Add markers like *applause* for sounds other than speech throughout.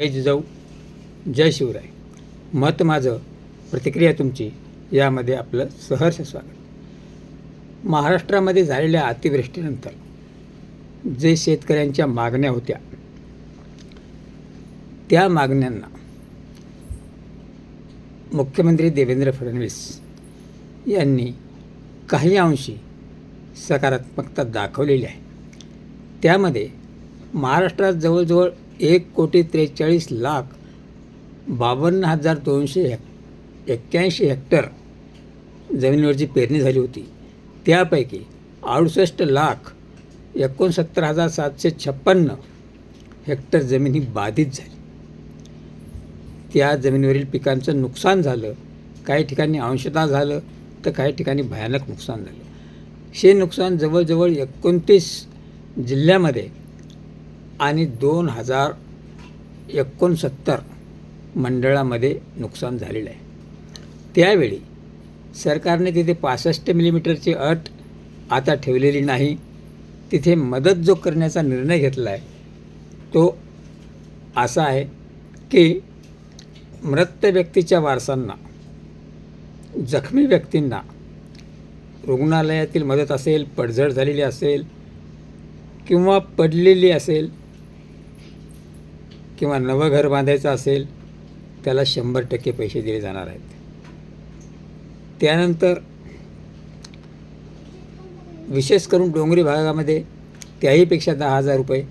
जय जिजाऊ जय शिवराय. मत माझं प्रतिक्रिया तुमची यामध्ये आपलं सहर्ष स्वागत. महाराष्ट्रामध्ये झालेल्या अतिवृष्टीनंतर जे शेतकऱ्यांच्या मागण्या होत्या त्या मागण्यांना मुख्यमंत्री देवेंद्र फडणवीस यांनी काही अंशी सकारात्मकता दाखवलेली आहे. त्यामध्ये महाराष्ट्रात जवळजवळ एक कोटी त्रेचाळीस लाख बावन्न हजार दोनशे हेक एक्क्याऐंशी हेक्टर जमिनीवरची पेरणी झाली होती. त्यापैकी अडुसष्ट लाख एकोणसत्तर हजार सातशे छप्पन्न हेक्टर जमीन ही बाधित झाली. त्या जमिनीवरील पिकांचं नुकसान झालं काही ठिकाणी अंशता झालं तर काही ठिकाणी भयानक नुकसान झालं. हे नुकसान जवळजवळ एकोणतीस जिल्ह्यामध्ये आणि दोन हजार एकोणसत्तर मंडळामध्ये नुकसान झालेलं आहे. त्यावेळी सरकारने तिथे पासष्ट मिलीमीटरची अट आता ठेवलेली नाही. तिथे मदत जो करण्याचा निर्णय घेतला आहे तो असा आहे की मृत व्यक्तीच्या वारसांना जखमी व्यक्तींना रुग्णालयातील मदत असेल पडझड झालेली असेल किंवा पडलेली असेल किंवा नवं घर बांधायचं असेल त्याला शंभर टक्के पैसे दिले जाणार आहेत. त्यानंतर विशेष करून डोंगरी भागामध्ये त्याहीपेक्षा दहा हजार रुपये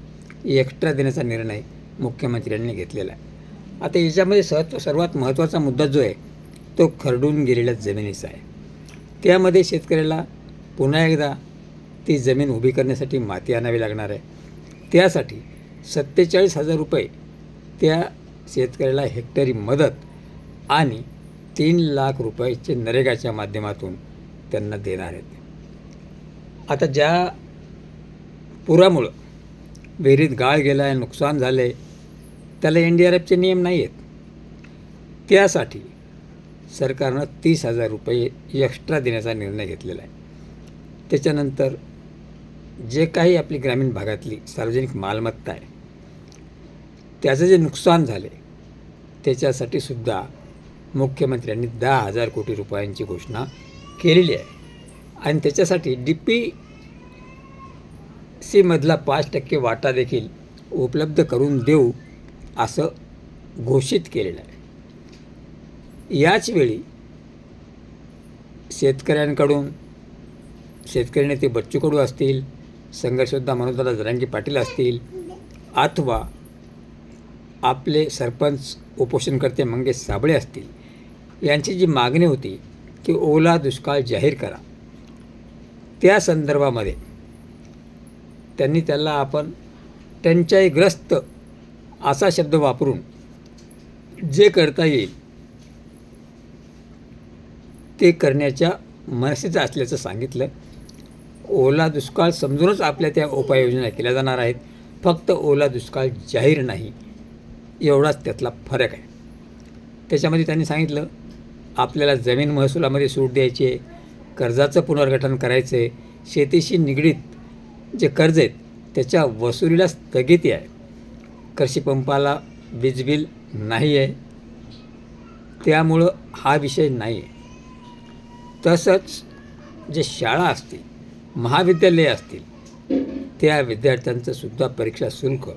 एक्स्ट्रा देण्याचा निर्णय मुख्यमंत्र्यांनी घेतलेला आहे. आता याच्यामध्ये सहत्व सर्वात महत्त्वाचा मुद्दा जो आहे तो खरडून गेलेल्या जमिनीचा आहे. त्यामध्ये शेतकऱ्याला पुन्हा एकदा ती जमीन उभी करण्यासाठी माती आणावी लागणार आहे. त्यासाठी सत्तेचाळीस हजार रुपये त्या शेतकऱ्याला हेक्टरी मदत आणि तीन लाख रुपयाचे नरेगाच्या माध्यमातून त्यांना देणार आहेत. आता ज्या पुरामुळं विहिरीत गाळ गेला आहे नुकसान झालं आहे त्याला एन डी आर एफचे नियम नाही आहेत त्यासाठी सरकारनं तीस हजार रुपये एक्स्ट्रा देण्याचा निर्णय घेतलेला आहे. त्याच्यानंतर जे काही आपली ग्रामीण भागातली सार्वजनिक मालमत्ता आहे त्याचं जे नुकसान झाले त्याच्यासाठी सुद्धा मुख्यमंत्र्यांनी दहा हजार कोटी रुपयांची घोषणा केलेली आहे. आणि त्याच्यासाठी डी पी सीमधला पाच टक्के वाटा देखील उपलब्ध करून देऊ असं घोषित केलेलं आहे. याचवेळी शेतकऱ्यांकडून शेतकरी नेते बच्चू कडू असतील संघर्षोद्धा मनोजदादा जरांगी पाटील असतील अथवा आपले सरपंच उपोषणकर्ते मंगेश साबळे असतील यांची जी मागणी होती की ओला दुष्काळ जाहीर करा त्या संदर्भामध्ये त्यांनी त्याला आपण टंचाईग्रस्त असा शब्द वापरून जे करता येईल ते करण्याच्या मनसेचं असल्याचं सांगितलं. ओला दुष्काळ समजूनच आपल्या त्या उपाययोजना केल्या जाणार आहेत. फक्त ओला दुष्काळ जाहीर नाही. एवढाच त्यातला फरक आहे. त्याच्यामध्ये त्यांनी सांगितलं आपल्याला जमीन महसुलामध्ये सूट द्यायची आहे कर्जाचं पुनर्गठन करायचं आहे शेतीशी निगडीत जे कर्ज आहेत त्याच्या वसुलीला स्थगिती आहे. कृषीपंपाला वीज बिल नाही आहे. त्यामुळं हा विषय नाही आहे. तसंच जे शाळा असतील महाविद्यालये असतील त्या विद्यार्थ्यांचंसुद्धा परीक्षा शुल्क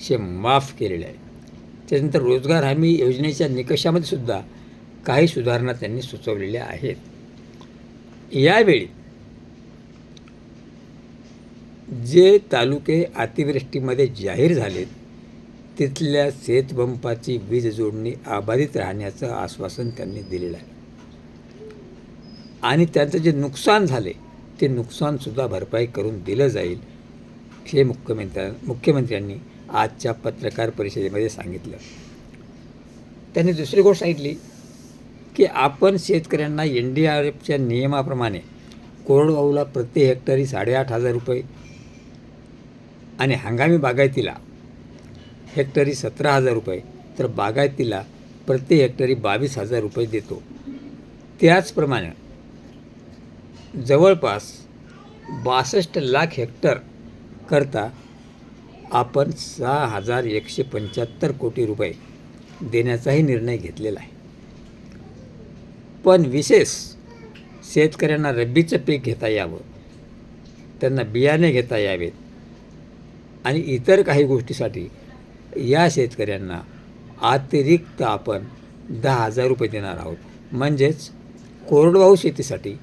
हे माफ केलेलं आहे. त्यानंतर रोजगार हमी योजनेच्या निकषामध्ये सुद्धा काही सुधारणा त्यांनी सुचवलेल्या आहेत. यावेळी जे तालुके अतिवृष्टीमध्ये जाहीर झालेत तिथल्या शेतबंपाची वीज जोडणी अबाधित राहण्याचं आश्वासन त्यांनी दिलेलं आहे. आणि त्यांचं जे नुकसान झाले ते नुकसानसुद्धा भरपाई करून दिलं जाईल हे मुख्यमंत्र्या मुख्यमंत्र्यांनी आजच्या पत्रकार परिषदेमध्ये सांगितलं. त्यांनी दुसरी गोष्ट सांगितली की आपण शेतकऱ्यांना एन डी आर एफच्या नियमाप्रमाणे कोरडवाहूला प्रति हेक्टरी साडेआठ हजार रुपये आणि हंगामी बागायतीला हेक्टरी सतरा हजार रुपये तर बागायतीला प्रति हेक्टरी बावीस हजार रुपये देतो. त्याचप्रमाणे जवळपास बासष्ट लाख हेक्टर करता आपण सहा हजार एकशे पंच्याहत्तर कोटी रुपये देण्याचाही निर्णय घेतलेला आहे. पण विशेष शेतकऱ्यांना रब्बीचं पीक घेता यावं त्यांना बियाणे घेता यावेत आणि इतर काही गोष्टीसाठी या शेतकऱ्यांना अतिरिक्त आपण दहा हजार रुपये देणार आहोत. म्हणजेच कोरडवाहू शेतीसाठी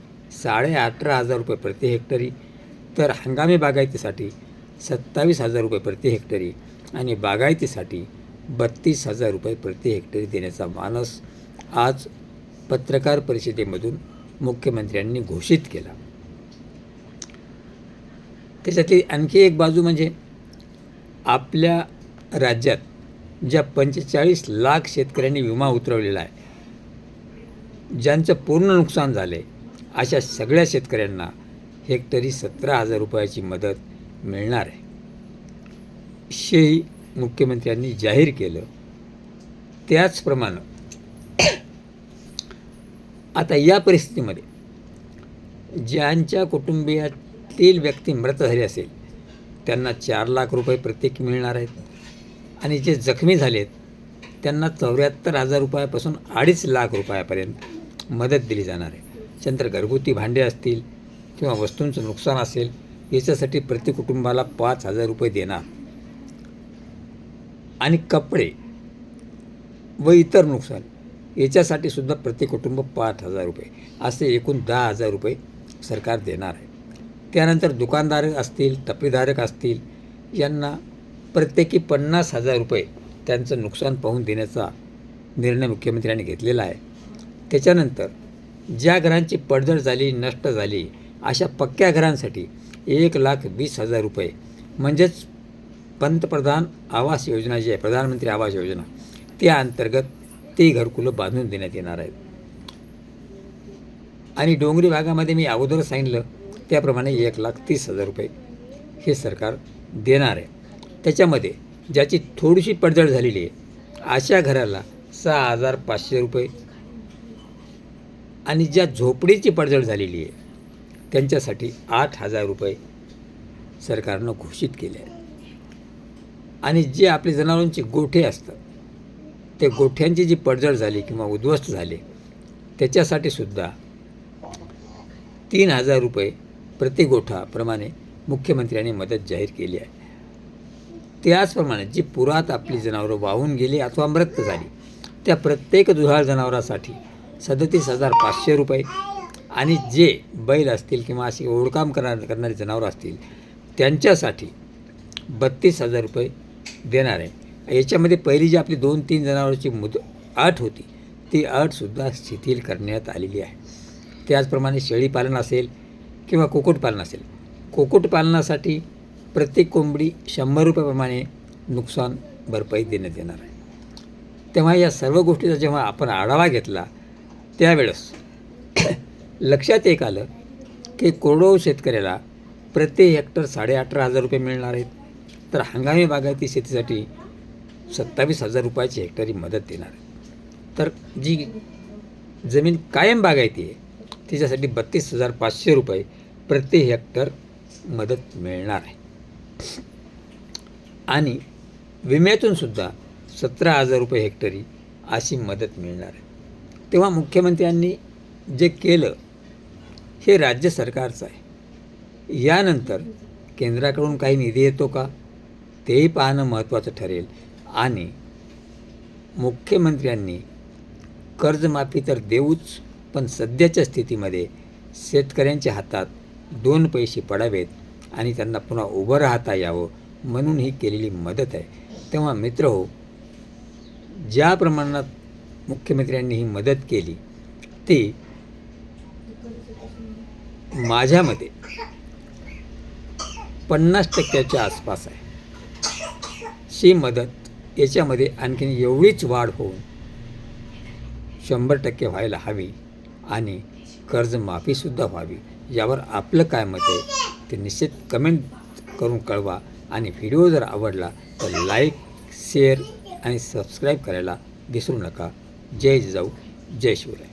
साडे अठरा हजार रुपये प्रति हेक्टरी तर हंगामी बागायतीसाठी सत्तावीस हजार रुपये प्रति हेक्टरी आणि बागायतीसाठी बत्तीस हजार रुपये प्रति हेक्टरी देण्याचा मानस आज पत्रकार परिषदेमधून मुख्यमंत्र्यांनी घोषित केला. त्याच्यातली आणखी एक बाजू म्हणजे आपल्या राज्यात ज्या पंचेचाळीस लाख शेतकऱ्यांनी विमा उतरवलेला आहे ज्यांचं पूर्ण नुकसान झालं आहे अशा सगळ्या शेतकऱ्यांना हेक्टरी सतरा हजार रुपयाची मदत मिळणार आहे. शेही मुख्यमंत्र्यांनी जाहीर केलं. त्याचप्रमाणे *clears throat* आता या परिस्थितीमध्ये ज्यांच्या कुटुंबियातील व्यक्ती मृत झाली असेल त्यांना चार लाख रुपये प्रत्येक मिळणार आहेत. आणि जे जखमी झालेत त्यांना चौऱ्याहत्तर हजार रुपयापासून अडीच लाख रुपयापर्यंत मदत दिली जाणार आहे. त्यानंतर घरगुती भांडे असतील किंवा वस्तूंचं नुकसान असेल याच्यासाठी प्रति कुटुंबाला पाच हजार रुपये देणार. आणि कपडे व इतर नुकसान याच्यासाठी सुद्धा प्रति कुटुंब पाच हजार रुपये. असे एकूण दहा हजार रुपये सरकार देणार आहे. त्यानंतर दुकानदारक असतील टपरीधारक असतील यांना प्रत्येकी पन्नास हजार रुपये त्यांचं नुकसान पाहून देण्याचा निर्णय मुख्यमंत्र्यांनी घेतलेला आहे. त्याच्यानंतर ज्या घरांची पडझड झाली नष्ट झाली अशा पक्क्या घरांसाठी एक लाख वीस हजार रुपये. म्हणजेच पंतप्रधान आवास योजना जी आहे प्रधानमंत्री आवास योजना त्या अंतर्गत ते घरकुलं बांधून देण्यात येणार आहेत. आणि डोंगरी भागामध्ये मी अगोदर सांगितलं त्याप्रमाणे एक लाख तीस हजार रुपये हे सरकार देणार आहे. त्याच्यामध्ये ज्याची थोडीशी पडझड झालेली आहे अशा घराला सहा हजार पाचशे रुपये. आणि ज्या झोपडीची पडझड झालेली आहे त्यांच्यासाठी आठ हजार रुपये सरकारनं घोषित केले आहे आणि जे आपले जनावरांचे गोठे असतात ते गोठ्यांची जी पडझड झाली किंवा उद्ध्वस्त झाले त्याच्यासाठी सुद्धा तीन हजार रुपये प्रति गोठाप्रमाणे मुख्यमंत्र्यांनी मदत जाहीर केली आहे. त्याचप्रमाणे जी पुरात आपली जनावरं वाहून गेली अथवा मृत झाली त्या प्रत्येक दुधाळ जनावरासाठी सदतीस हजार पाचशे रुपये आणि जे बैल असतील किंवा अशी ओढकाम करणार करणारी जनावरं असतील त्यांच्यासाठी बत्तीस हजार रुपये देणार आहे. याच्यामध्ये पहिली जी आपली दोन तीन जनावरांची मुद अट होती ती अटसुद्धा शिथिल करण्यात आलेली आहे. त्याचप्रमाणे शेळीपालन असेल किंवा कुक्कुटपालन असेल कुक्कुटपालनासाठी प्रत्येक कोंबडी शंभर रुपयाप्रमाणे नुकसान भरपाई देण्यात येणार आहे. तेव्हा या सर्व गोष्टीचा जेव्हा आपण आढावा घेतला त्यावेळेस लक्षात एक आलं की कोरडवाहू शेतकऱ्याला प्रति हेक्टर साडे अठरा हजार रुपये मिळणार आहेत. तर हंगामी बागायती शेतीसाठी सत्तावीस हजार रुपयाची हेक्टरी मदत देणार आहे. तर जी जमीन कायम बागायती आहे तिच्यासाठी बत्तीस हजार पाचशे रुपये प्रति हेक्टर मदत मिळणार आहे. आणि विम्यातून सुद्धा सतरा हजार रुपये हेक्टरी अशी मदत मिळणार आहे. तेव्हा मुख्यमंत्र्यांनी जे केलं हे राज्य सरकारचं आहे. यानंतर केंद्राकडून काही निधी येतो का? तेही पाहणं महत्त्वाचं ठरेल. आणि मुख्यमंत्र्यांनी कर्जमाफी तर देऊच पण सध्याच्या स्थितीमध्ये शेतकऱ्यांच्या हातात दोन पैसे पडावेत आणि त्यांना पुन्हा उभं राहता यावं म्हणून ही केलेली मदत आहे. तेव्हा मित्र हो ज्या प्रमाणात मुख्यमंत्र्यांनी ही मदत केली ती माझ्या मते पन्नास टक्क्याच्या आसपास आहे. ही मदत याच्यामध्ये आणखीन एवढीच वाढ होऊन शंभर टक्के व्हायला हवी आणि कर्जमाफीसुद्धा व्हावी यावर आपलं काय मत आहे ते निश्चित कमेंट करून कळवा आणि व्हिडिओ जर आवडला तर लाईक शेअर आणि सबस्क्राईब करायला विसरू नका. जय जिजाऊ जय शिवराय.